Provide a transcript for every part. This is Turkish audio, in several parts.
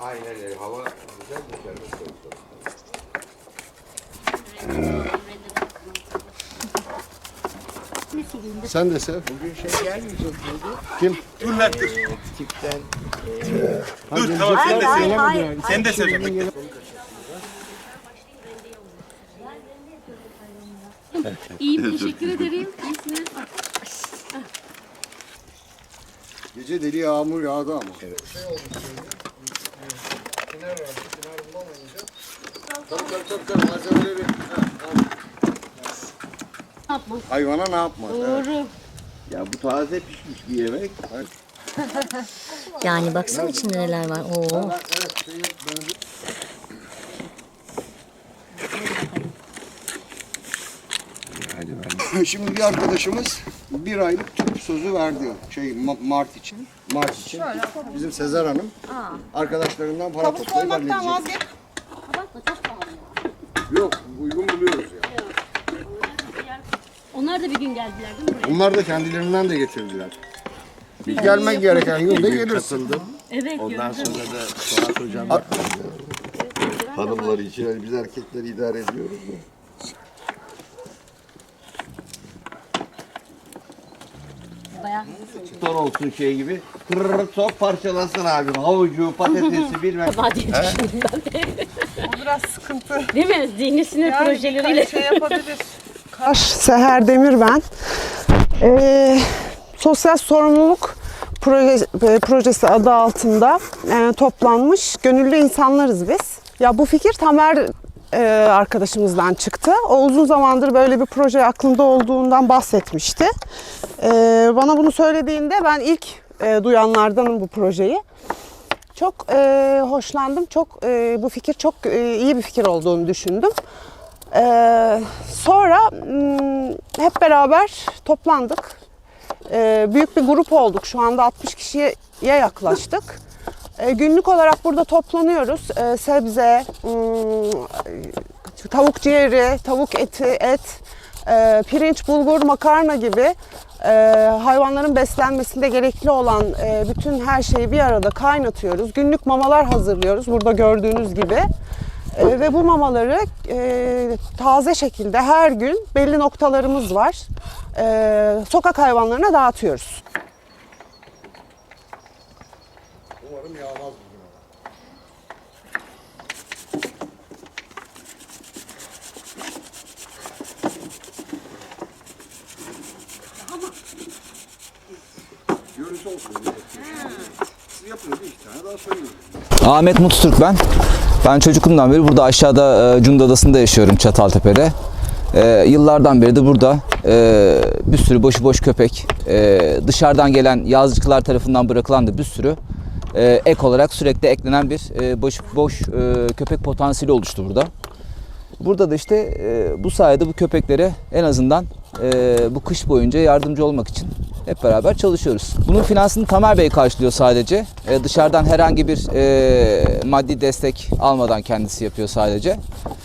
Aynen öyle. Hava güzel dışarıda soğuk soğuk. Sen de sev. Bugün şey gelmeyecek miydi? Kim? Dur lan dur. Tipten Dur tamam sen de sev. Sen de sev. İyiyim teşekkür ederim. İyisiniz. Gece deli yağmur yağdı ama. Evet. Tabii tabii tabii tabii malzemeleri. Ha, tamam. Hayvana ne yapmaz? Evet. Doğru. ya bu taze pişmiş bir yemek. Yani baksana içinde neler var. Oo. Evet, Hadi ben. Şimdi bir arkadaşımız bir aylık sözü verdi. Şey Ma- Mart için. Mart için. Bizim Sezer Hanım. Arkadaşlarından para toplayıp halledecek. Yok uygun buluyoruz ya. Onlar da bir gün geldiler değil mi buraya? Onlar da kendilerinden de getirdiler. Biz gelmek gereken geliriz. Katıldım. Evet Ondan sonra da Suat Hocam hanımları için hani biz erkekler idare ediyoruz da. Bayağı. Ton olsun şey gibi. Tırrrr sok parçalasın abi. Havucu, patatesi bilmem. Acaba diye düşündüm ben de. O biraz sıkıntı. Değil mi? Zihnisinin Yani projeleriyle. şey yapabilir. Kaş Seher Demir ben. Ee, sosyal sorumluluk proje, e, projesi adı altında e, toplanmış gönüllü insanlarız biz. Ya bu fikir Tamer e, arkadaşımızdan çıktı. O uzun zamandır böyle bir proje aklında olduğundan bahsetmişti. E, bana bunu söylediğinde ben ilk e, duyanlardanım bu projeyi. Çok e, hoşlandım. Çok e, bu fikir çok e, iyi bir fikir olduğunu düşündüm. Ee, sonra hmm, hep beraber toplandık. Ee, büyük bir grup olduk. Şu anda 60 kişiye yaklaştık. Ee, günlük olarak burada toplanıyoruz. Ee, sebze, hmm, tavuk ciğeri, tavuk eti, et, e, pirinç, bulgur, makarna gibi e, hayvanların beslenmesinde gerekli olan e, bütün her şeyi bir arada kaynatıyoruz. Günlük mamalar hazırlıyoruz burada gördüğünüz gibi. E, ve bu mamaları e, taze şekilde her gün belli noktalarımız var. E, sokak hayvanlarına dağıtıyoruz. Umarım yağmaz bugün. Görüntü olsun. Siz yapın bir iki tane daha söyleyin. Ahmet Mututürk ben. Ben çocukluğumdan beri burada aşağıda e, Cunda Adası'nda yaşıyorum Çataltepe'de. E, yıllardan beri de burada e, bir sürü boşu boş köpek, e, dışarıdan gelen yazlıklar tarafından bırakılan da bir sürü e, ek olarak sürekli eklenen bir e, boş boş e, köpek potansiyeli oluştu burada. Burada da işte e, bu sayede bu köpeklere en azından e, bu kış boyunca yardımcı olmak için hep beraber çalışıyoruz. Bunun finansını Tamer Bey karşılıyor sadece. E, dışarıdan herhangi bir e, maddi destek almadan kendisi yapıyor sadece.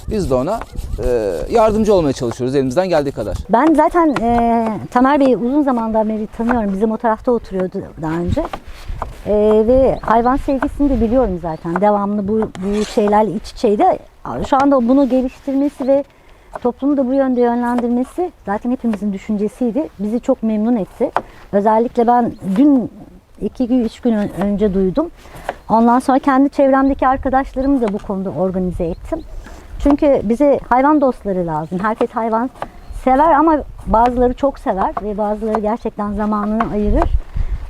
Biz de ona e, yardımcı olmaya çalışıyoruz elimizden geldiği kadar. Ben zaten e, Tamer Bey'i uzun zamandan beri tanıyorum. Bizim o tarafta oturuyordu daha önce. E, ve hayvan sevgisini de biliyorum zaten. Devamlı bu, bu şeylerle iç içeydi. Şu anda bunu geliştirmesi ve toplumu da bu yönde yönlendirmesi zaten hepimizin düşüncesiydi. Bizi çok memnun etti. Özellikle ben dün iki gün, üç gün ön- önce duydum. Ondan sonra kendi çevremdeki arkadaşlarımı da bu konuda organize ettim. Çünkü bize hayvan dostları lazım. Herkes hayvan sever ama bazıları çok sever ve bazıları gerçekten zamanını ayırır.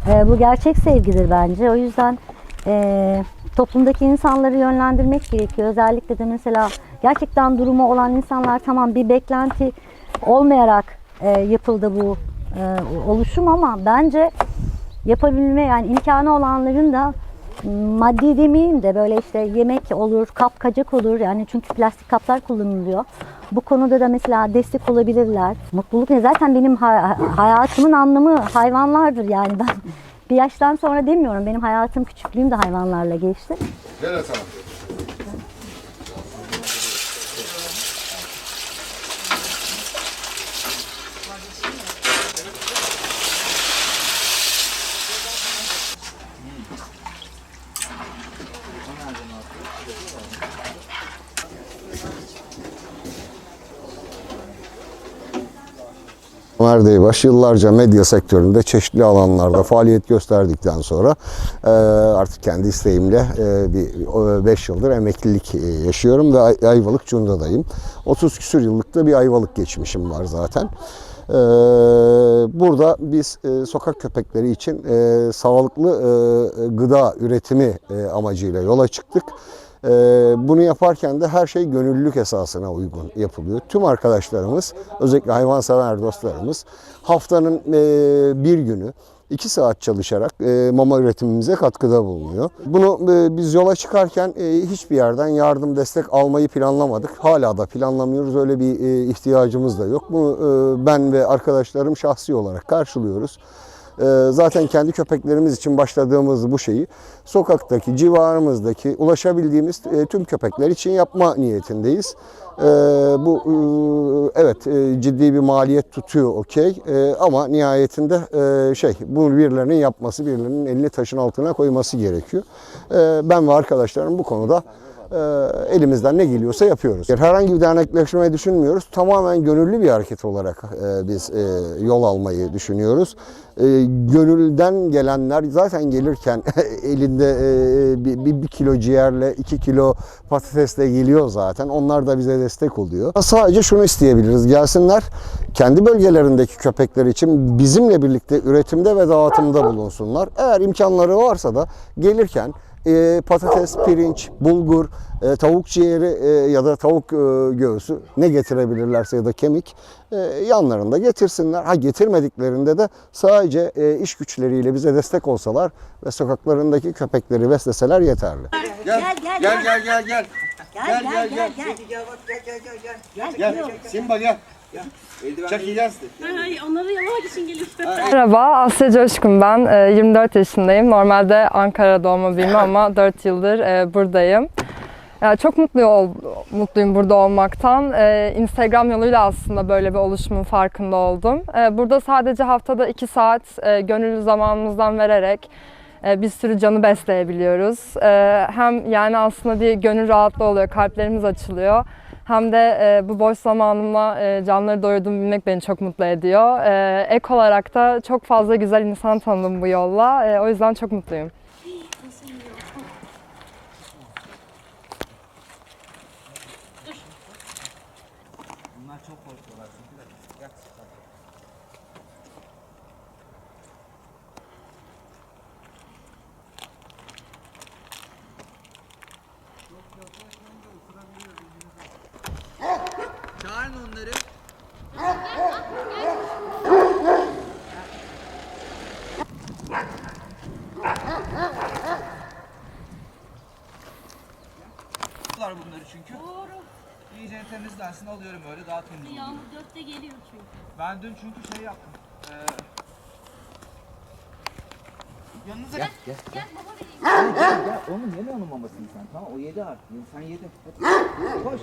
Ee, bu gerçek sevgidir bence. O yüzden e, toplumdaki insanları yönlendirmek gerekiyor. Özellikle de mesela gerçekten durumu olan insanlar tamam bir beklenti olmayarak e, yapıldı bu e, oluşum ama bence yapabilme yani imkanı olanların da maddi demeyeyim de böyle işte yemek olur, kap kacak olur yani çünkü plastik kaplar kullanılıyor. Bu konuda da mesela destek olabilirler. Mutluluk ne? Zaten benim ha- hayatımın anlamı hayvanlardır yani ben bir yaştan sonra demiyorum. Benim hayatım küçüklüğüm de hayvanlarla geçti. Gel Hasan. Ömer Deybaş yıllarca medya sektöründe çeşitli alanlarda faaliyet gösterdikten sonra e, artık kendi isteğimle e, bir 5 yıldır emeklilik e, yaşıyorum ve Ay- Ayvalık Cunda'dayım. 30 küsür yıllık da bir Ayvalık geçmişim var zaten. Burada biz sokak köpekleri için sağlıklı gıda üretimi e, amacıyla yola çıktık. Ee, bunu yaparken de her şey gönüllülük esasına uygun yapılıyor. Tüm arkadaşlarımız, özellikle hayvansever dostlarımız haftanın e, bir günü iki saat çalışarak e, mama üretimimize katkıda bulunuyor. Bunu e, biz yola çıkarken hiçbir yerden yardım destek almayı planlamadık. Hala da planlamıyoruz. Öyle bir ihtiyacımız da yok. Bunu ben ve arkadaşlarım şahsi olarak karşılıyoruz. Ee, Zaten kendi köpeklerimiz için başladığımız bu şeyi sokaktaki, civarımızdaki ulaşabildiğimiz e, tüm köpekler için yapma niyetindeyiz. Ee, Bu e, evet e, ciddi bir maliyet tutuyor okey E, ama nihayetinde şey bunu birilerinin yapması, birilerinin elini taşın altına koyması gerekiyor. Ben ve arkadaşlarım bu konuda e, elimizden ne geliyorsa yapıyoruz. Herhangi bir dernekleşmeyi düşünmüyoruz. Tamamen gönüllü bir hareket olarak e, biz e, yol almayı düşünüyoruz. E, Gönülden gelenler zaten gelirken elinde e, bir, bir, bir kilo ciğerle, iki kilo patatesle geliyor zaten. Onlar da bize destek oluyor. Sadece şunu isteyebiliriz. Gelsinler kendi bölgelerindeki köpekler için bizimle birlikte üretimde ve dağıtımda bulunsunlar. Eğer imkanları varsa da gelirken e, patates, pirinç, bulgur, e, tavuk ciğeri e, ya da tavuk e, göğsü ne getirebilirlerse ya da kemik e, yanlarında getirsinler. Ha getirmediklerinde de sadece e, iş güçleriyle bize destek olsalar ve sokaklarındaki köpekleri besleseler yeterli. Gel gel gel gel gel. Gel Gel gel gel. Gel Simba gel. Çekeceğiz. Ay, onları yalamak için gelip Merhaba, Asya Coşkun ben. Ee, 24 yaşındayım. Normalde Ankara doğma büyüme ama 4 yıldır e, buradayım. Çok mutlu ol, mutluyum burada olmaktan. Ee, Instagram yoluyla aslında böyle bir oluşumun farkında oldum. Ee, burada sadece haftada 2 saat e, gönüllü zamanımızdan vererek e, bir sürü canı besleyebiliyoruz. Ee, hem yani aslında bir gönül rahatlığı oluyor, kalplerimiz açılıyor. Hem de e, bu boş zamanıma e, canları doyurduğumu bilmek beni çok mutlu ediyor. E, ek olarak da çok fazla güzel insan tanıdım bu yolla. E, o yüzden çok mutluyum. Onları. bunları çünkü. Doğru. İyice temizlensin alıyorum öyle daha temiz oluyor. Yağmur dörtte geliyor çünkü. Ben dün çünkü şey yaptım. Ee, yanınıza gel. Gel baba vereyim. Gel, gel. Oğlum yeme onun mamasını sen. Tamam o yedi artık. Sen yedin. Hadi. Koş.